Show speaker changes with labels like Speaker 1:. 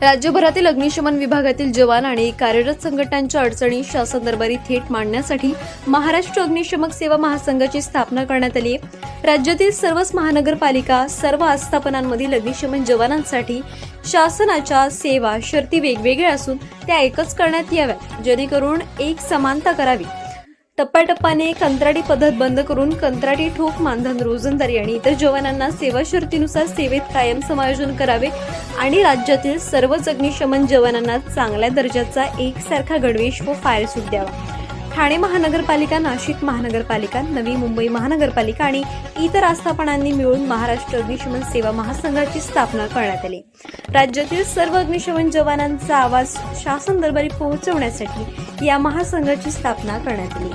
Speaker 1: राज्यभरातील अग्निशमन विभागातील जवान आणि कार्यरत संघटनांच्या अडचणी शासन दरबारी थेट मांडण्यासाठी महाराष्ट्र अग्निशमक सेवा महासंघाची स्थापना करण्यात आली आहे. राज्यातील सर्वच महानगरपालिका सर्व आस्थापनांमधील अग्निशमन जवानांसाठी शासनाच्या सेवा शर्ती वेगवेगळ्या असून त्या एकच करण्यात याव्यात जेणेकरून एक समानता करावी. टप्प्याटप्प्याने कंत्राटी पद्धत बंद करून कंत्राटी ठोक मानधन रोजंदारी आणि इतर जवानांना सेवा शर्तीनुसार सेवेत कायम समायोजन करावे आणि राज्यातील सर्वच अग्निशमन जवानांना चांगल्या दर्जाचा एकसारखा गणवेश व फायर सूट द्यावा. ठाणे महानगरपालिका नाशिक महानगरपालिका नवी मुंबई महानगरपालिका आणि इतर आस्थापनांनी मिळून महाराष्ट्र अग्निशमन सेवा महासंघाची स्थापना करण्यात आली. राज्यातील सर्व अग्निशमन जवानांचा आवाज शासन दरबारी पोहोचवण्यासाठी या महासंघाची स्थापना करण्यात आली.